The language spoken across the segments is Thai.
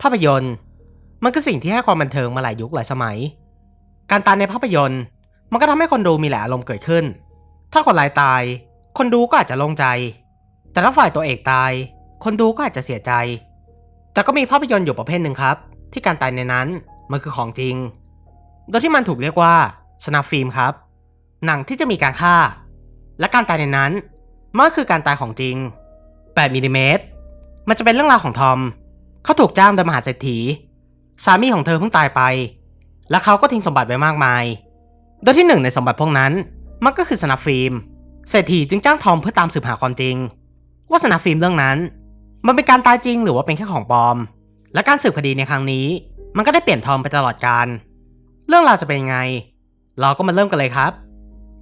ภาพยนตร์มันคือสิ่งที่ให้ความบันเทิงมาหลายยุคหลายสมัย การตายในภาพยนตร์ มันก็ทำให้คนดูมีหลายอารมณ์เกิดขึ้น ถ้าคนรายตาย คนดูก็อาจจะโล่งใจ แต่ถ้าฝ่ายตัวเอกตาย คนดูก็อาจจะเสียใจ แต่ก็มีภาพยนตร์อยู่ประเภทหนึ่งครับ ที่การตายในนั้นมันคือของจริง โดยที่มันถูกเรียกว่าสนับฟิล์มครับ หนังที่จะมีการฆ่า และการตายในนั้นมันก็คือการตายของจริง8มิลลิเมตรมันจะเป็นเรื่องราวของทอม เขาถูกจ้างโดยมหาเศรษฐี สามีของเธอเพิ่งตายไป และเขาก็ทิ้งสมบัติไว้มากมาย โดยที่หนึ่งในสมบัติพวกนั้น มันก็คือสนับฟิล์ม เศรษฐีจึงจ้างทอมเพื่อตามสืบหาความจริง ว่าสนับฟิล์มเรื่องนั้น มันเป็นการตายจริงหรือว่าเป็นแค่ของปลอม และการสืบคดีในครั้งนี้ มันก็ได้เปลี่ยนทอมไปตลอดกาลเรื่องราวจะเป็นยังไง เราก็มาเริ่มกันเลยครับ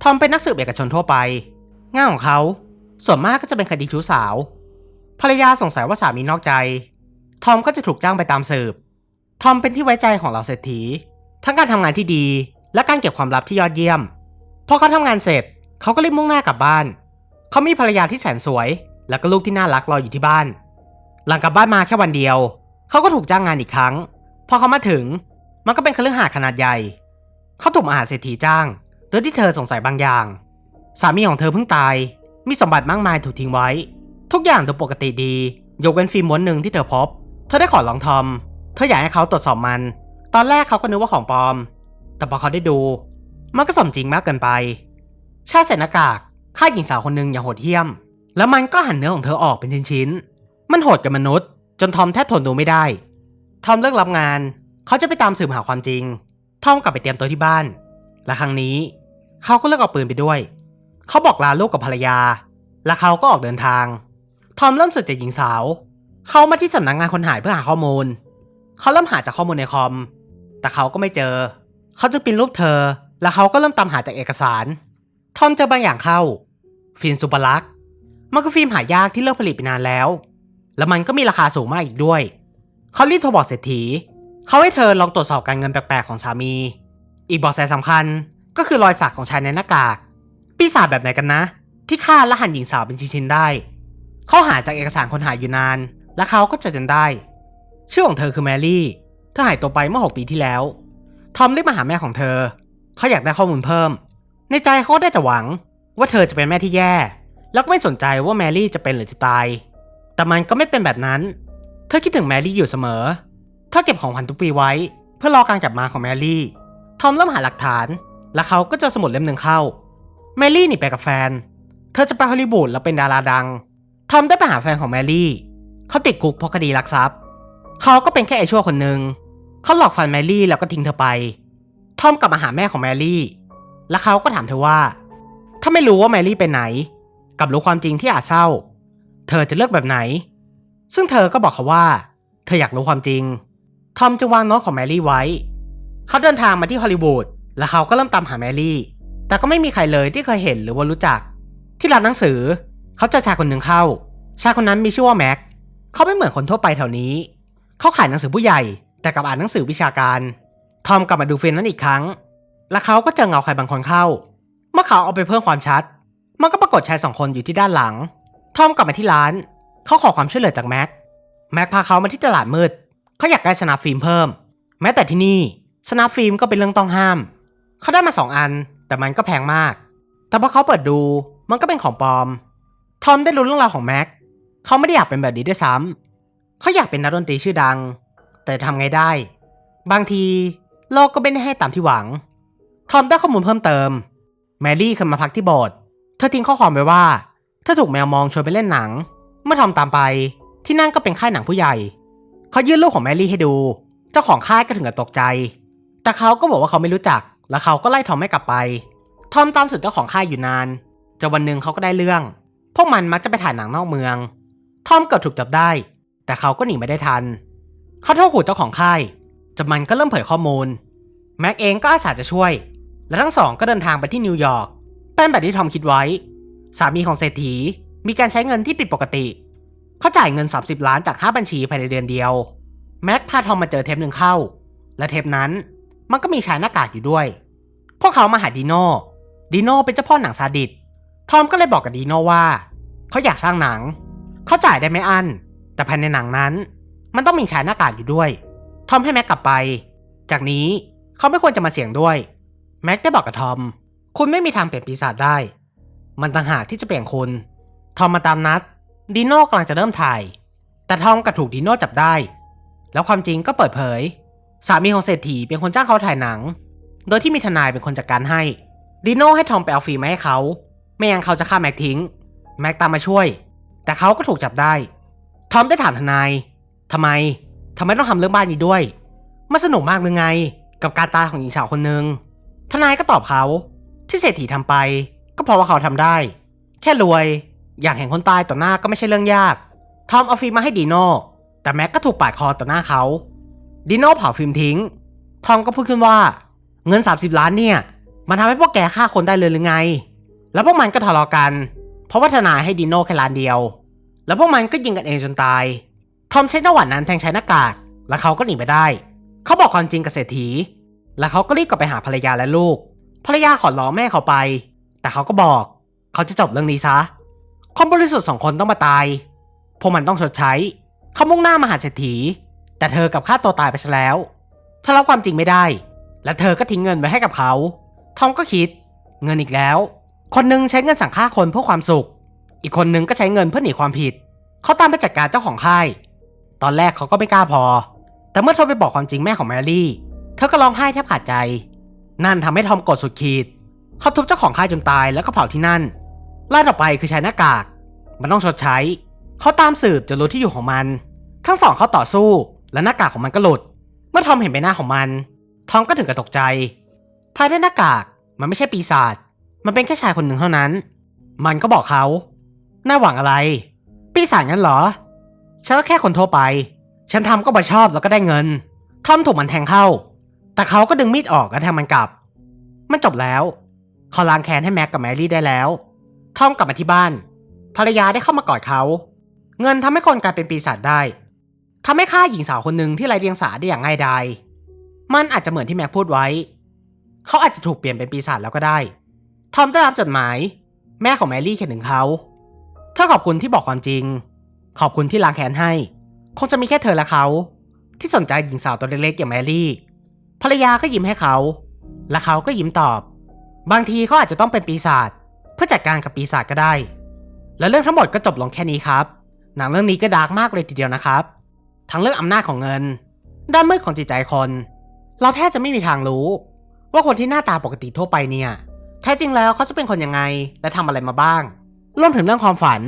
ทอมเป็นนักสืบเอกชนทั่วไป งานของเขาส่วนมากก็จะเป็นคดีชู้สาว ภรรยาสงสัยว่าสามีนอกใจ ทอมก็จะถูกจ้างไปตามสืบ ทอมเป็นที่ไว้ใจของเหล่าเศรษฐี ทั้งการทำงานที่ดี และการเก็บความลับที่ยอดเยี่ยม พอเขาทำงานเสร็จ เขาก็รีบมุ่งหน้ากลับบ้าน เขามีภรรยาที่แสนสวย แล้วก็ลูกที่น่ารักรออยู่ที่บ้าน หลังกลับบ้านมาแค่วันเดียว เขาก็ถูกจ้างงานอีกครั้ง พอเขามาถึง มันก็เป็นคฤหาสน์ขนาดใหญ่ เขาถูกมหาเศรษฐีจ้าง โดยที่เธอสงสัยบางอย่าง สามีของเธอเพิ่งตาย มีสมบัติมากมายถูกทิ้งไว้ ทุกอย่างดูปกติดี ยกเว้นฟิล์มม้วนหนึ่งที่เธอพบ เธอได้ขอร้องทอม เธออยากให้เขาตรวจสอบมัน ตอนแรกเขาก็นึกว่าของปลอม แต่พอเขาได้ดู มันก็สมจริงมากเกินไป ชายใส่หน้ากากฆ่าหญิงสาวคนหนึ่งอย่างโหดเหี้ยม แล้วมันก็หั่นเนื้อของเธอออกเป็นชิ้นๆ มันโหดกับมนุษย์ จนทอมแทบทนดูไม่ได้ ทอมเลิกรับงาน เขาจะไปตามสืบหาความจริง ทอมกลับไปเตรียมตัวที่บ้าน และครั้งนี้ เขาก็เลิกเอาปืนไปด้วย เขาบอกลาลูกกับภรรยา และเขาก็ออกเดินทาง ทอมเริ่มสืบจากหญิงสาว เขามาที่สำนักงานคนหายเพื่อหาข้อมูล เขาเริ่มหาจากข้อมูลในคอม แต่เขาก็ไม่เจอ เขาจะปินรูปเธอ และเขาก็เริ่มตามหาจากเอกสาร ทอมเจอบางอย่างเข้า ฟิล์มซูเปร์ลักษ์มันคือฟิล์มหายากที่เลิกผลิตไปนานแล้ว แล้วมันก็มีราคาสูงมากอีกด้วย เขารีบโทรบอกเศรษฐี เขาให้เธอลองตรวจสอบการเงินแปลกๆของสามี อีกเบาะแสสำคัญก็คือรอยสักของชายในหน้ากาก ปีศาจแบบไหนกันนะ ที่ฆ่าและหั่นหญิงสาวเป็นชิ้นๆได้ เขาหาจากเอกสารคนหายอยู่นาน และเขาก็เจอจนได้ ชื่อของเธอคือแมรี่ เธอหายตัวไปเมื่อ 6 ปีที่แล้ว ทอมรีบมาหาแม่ของเธอ เขาอยากได้ข้อมูลเพิ่ม ในใจเขาได้แต่หวัง ว่าเธอจะเป็นแม่ที่แย่ แล้วก็ไม่สนใจว่าแมรี่จะเป็นหรือจะตาย แต่มันก็ไม่เป็นแบบนั้น เธอคิดถึงแมรี่อยู่เสมอ เธอเก็บของขวัญทุกปีไว้ เพื่อรอการกลับมาของแมรี่ ทอมเริ่มหาหลักฐาน และเขาก็เจอสมุดเล่มหนึ่งเข้า แมรี่หนีไปกับแฟน เธอจะไปฮอลลีวูดแล้วเป็นดาราดัง ทอมได้ไปหาแฟนของแมรี่ เขาติดคุกเพราะคดีลักทรัพย์ เขาก็เป็นแค่ไอชั่วคนหนึ่ง เขาหลอกฟันแมรี่แล้วก็ทิ้งเธอไป ทอมกลับมาหาแม่ของแมรี่ และเขาก็ถามเธอว่า ถ้าไม่รู้ว่าแมรี่เป็นไหน กับรู้ความจริงที่อาจเศร้า เธอจะเลือกแบบไหน ซึ่งเธอก็บอกเขาว่า เธออยากรู้ความจริง ทอมจึงวางโน้ตของแมรี่ไว้ เขาเดินทางมาที่ฮอลลีวูด และเขาก็เริ่มตามหาแมรี่ แต่ก็ไม่มีใครเลยที่เคยเห็นหรือว่ารู้จัก ที่ร้านหนังสือ เขาเจอชายคนหนึ่งเข้า ชายคนนั้นมีชื่อว่าแม็ก เขาไม่เหมือนคนทั่วไปแถวนี้ เขาขายหนังสือผู้ใหญ่ แต่กลับอ่านหนังสือวิชาการ ทอมกลับมาดูฟิล์มนั้นอีกครั้ง และเขาก็เจอเงาใครบางคนเข้า เมื่อเขาเอาไปเพิ่มความชัด มันก็ปรากฏชายสองคนอยู่ที่ด้านหลัง ทอมกลับมาที่ร้าน เขาขอความช่วยเหลือจากแม็ก แม็กพาเขามาที่ตลาดมืด เขาอยากได้สนับฟิล์มเพิ่ม แม้แต่ที่นี่สนับฟิล์มก็เป็นเรื่องต้องห้าม เขาได้มาสองอัน แต่มันก็แพงมาก แต่พอเขาเปิดดู มันก็เป็นของปลอม ทอมได้รู้เรื่องราวของแม็ก เขาไม่ได้อยากเป็นแบบนี้ด้วยซ้ำเขาอยากเป็นนักดนตรีชื่อดัง แต่ทำไงได้ บางทีโลกก็ไม่ได้ให้ตามที่หวัง ทอมได้ข้อมูลเพิ่มเติม แมรี่เคยมาพักที่โบสถ์ เธอทิ้งข้อความไว้ว่าเธอถูกแมวมองชวนไปเล่นหนัง เมื่อทอมตามไป ที่นั่นก็เป็นค่ายหนังผู้ใหญ่ เขายื่นรูปของแมรี่ให้ดู เจ้าของค่ายก็ถึงกับตกใจ แต่เขาก็บอกว่าเขาไม่รู้จัก และเขาก็ไล่ทอมให้กลับไป ทอมตามสืบเจ้าของค่ายอยู่นานจนวันหนึ่งเขาก็ได้เรื่อง พวกมันมักจะไปถ่ายหนังนอกเมือง ทอมเกือบถูกจับได้ แต่เขาก็หนีไม่ได้ทัน เขาโทรขู่เจ้าของค่ายจนมันก็เริ่มเผยข้อมูล แม็กเองก็อาสาจะช่วย และทั้งสองก็เดินทางไปที่นิวยอร์กเป็นแบบที่ทอมคิดไว้ สามีของเศรษฐีมีการใช้เงินที่ผิดปกติ เขาจ่ายเงิน 30 ล้านจาก 5 บัญชีภายในเดือนเดียว แม็กพาทอมมาเจอเทปหนึ่งเข้า และเทปนั้นมันก็มีชายหน้ากากอยู่ด้วย พวกเขามาหาดีโน่ ดีโน่เป็นเจ้าพ่อหนังซาดิส ทอมก็เลยบอกกับดีโน่ว่า เขาอยากสร้างหนัง เขาจ่ายได้ไม่อัน แต่ภายในหนังนั้น มันต้องมีชายหน้ากากอยู่ด้วย ทอมให้แม็กกลับไป จากนี้เขาไม่ควรจะมาเสี่ยงด้วย แม็กได้บอกกับทอม คุณไม่มีทางเปลี่ยนปีศาจได้ มันต่างหากที่จะเปลี่ยนคุณ ทอมมาตามนัด ดีโน่กำลังจะเริ่มถ่าย แต่ทอมกับถูกดีโน่จับได้ แล้วความจริงก็เปิดเผย สามีของเศรษฐีเป็นคนจ้างเขาถ่ายหนัง โดยที่มีทนายเป็นคนจัดการให้ ดีโน่ให้ทอมไปเอาฟิล์มมาให้เขา ไม่งั้นเขาจะฆ่าแม็กทิ้ง แม็กตามมาช่วย แต่เขาก็ถูกจับได้ ทอมได้ถามทนายทำไมทำไมต้องทำเรื่องบ้านนี้ด้วยมันสนุกมากหรือไง กับการตายของหญิงสาวคนหนึ่งทนายก็ตอบเขาที่เศรษฐีทำไป ก็เพราะว่าเขาทำได้ แค่รวย อยากเห็นคนตายต่อหน้าก็ไม่ใช่เรื่องยาก ทอมเอาฟิล์มมาให้ดีโน่แต่แม็กก็ถูกปาดคอต่อหน้าเขาดีโน่เผาฟิล์มทิ้ง ทอมก็พูดขึ้นว่า เงิน 30 ล้านเนี่ย มันทำให้พวกแกฆ่าคนได้เลยหรือไง แล้วพวกมันก็ทะเลาะกัน เพราะว่าทนายให้ดีโน่แค่ล้านเดียว แล้วพวกมันก็ยิงกันเองจนตาย ทอมใช้จังหวะนั้นแทงใช้หน้ากาก แล้วเขาก็หนีไปได้ เขาบอกความจริงกับเศรษฐี แล้วเขาก็รีบกลับไปหาภรรยาและลูก ภรรยาขอร้องแม่เขาไป แต่เขาก็บอก เขาจะจบเรื่องนี้ซะ คนบริสุทธิ์สองคนต้องมาตาย พวกมันต้องชดใช้ เขามุ่งหน้ามาหาเศรษฐี แต่เธอกับฆ่าตัวตายไปซะแล้วเธอรับความจริงไม่ได้ และเธอก็ทิ้งเงินไว้ให้กับเขา ทอมก็คิด เงินอีกแล้ว คนหนึงใช้เงินสั่งฆ่าคนเพื่อความสุข อีกคนนึงก็ใช้เงินเพื่อหนีความผิด เขาตามไปจัดการเจ้าของค่าย ตอนแรกเขาก็ไม่กล้าพอ แต่เมื่อโทรไปบอกความจริงแม่ของแมรี่ เธอก็ร้องไห้แทบขาดใจ นั่นทำให้ทอมโกรธสุดขีด เขาทุบเจ้าของค่ายจนตายแล้วก็เผาที่นั่นล่าต่อไปคือใช้หน้ากาก มันต้องชดใช้ เขาตามสืบจนรู้ที่อยู่ของมัน ทั้งสองเขาต่อสู้ และหน้ากากของมันก็หลุด เมื่อทอมเห็นใบหน้าของมัน ทอมก็ถึงกับตกใจ ภายใต้หน้ากากมันไม่ใช่ปีศาจ มันเป็นแค่ชายคนหนึ่งเท่านั้น มันก็บอกเขา น่าหวังอะไร ปีศาจงั้นเหรอ ฉันก็แค่คนทั่วไป ฉันทำก็บ่ชอบแล้วก็ได้เงิน ทอมถูกมันแทงเข้า แต่เขาก็ดึงมีดออกและแทงมันกลับ มันจบแล้ว เขาล้างแค้นให้แม็กกับแมรี่ได้แล้ว ทอมกลับมาที่บ้าน ภรรยาได้เข้ามากอดเขา เงินทำให้คนกลายเป็นปีศาจได้ทำให้ฆ่าหญิงสาวคนหนึ่งที่ไร้เดียงสาได้อย่างง่ายดายมันอาจจะเหมือนที่แม็กพูดไว้ เขาอาจจะถูกเปลี่ยนเป็นปีศาจแล้วก็ได้ ทอมได้รับจดหมาย แม่ของแมรี่เขียนถึงเขา เธอขอบคุณที่บอกความจริง ขอบคุณที่ล้างแค้นให้ คงจะมีแค่เธอและเขา ที่สนใจหญิงสาวตัวเล็กๆอย่างแมรี่ ภรรยาก็ยิ้มให้เขา และเขาก็ยิ้มตอบ บางทีเขาอาจจะต้องเป็นปีศาจเพื่อจัดการกับปีศาจก็ได้ และเรื่องทั้งหมดก็จบลงแค่นี้ครับ หนังเรื่องนี้ก็ดาร์กมากเลยทีเดียวนะครับ ทั้งเรื่องอำนาจของเงิน ด้านมืดของจิตใจคน เราแทบจะไม่มีทางรู้ ว่าคนที่หน้าตาปกติทั่วไปเนี่ย แท้จริงแล้วเขาจะเป็นคนยังไงและทำอะไรมาบ้าง รวมถึงเรื่องความฝัน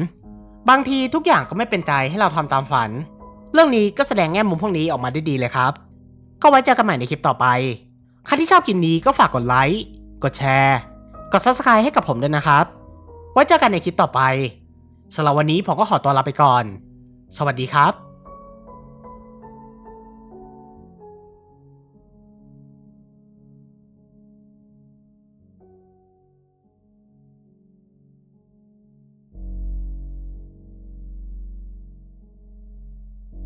บางทีทุกอย่างก็ไม่เป็นใจให้เราทำตามฝัน เรื่องนี้ก็แสดงแง่มุมพวกนี้ออกมาได้ดีเลยครับ ก็ไว้เจอกันใหม่ในคลิปต่อไป ใครที่ชอบคลิปนี้ก็ฝากกดไลค์ กดแชร์ กด subscribe ให้กับผมด้วยนะครับ ไว้เจอกันในคลิปต่อไปสำหรับวันนี้ผมก็ขอตัวลาไปก่อน สวัสดีครับ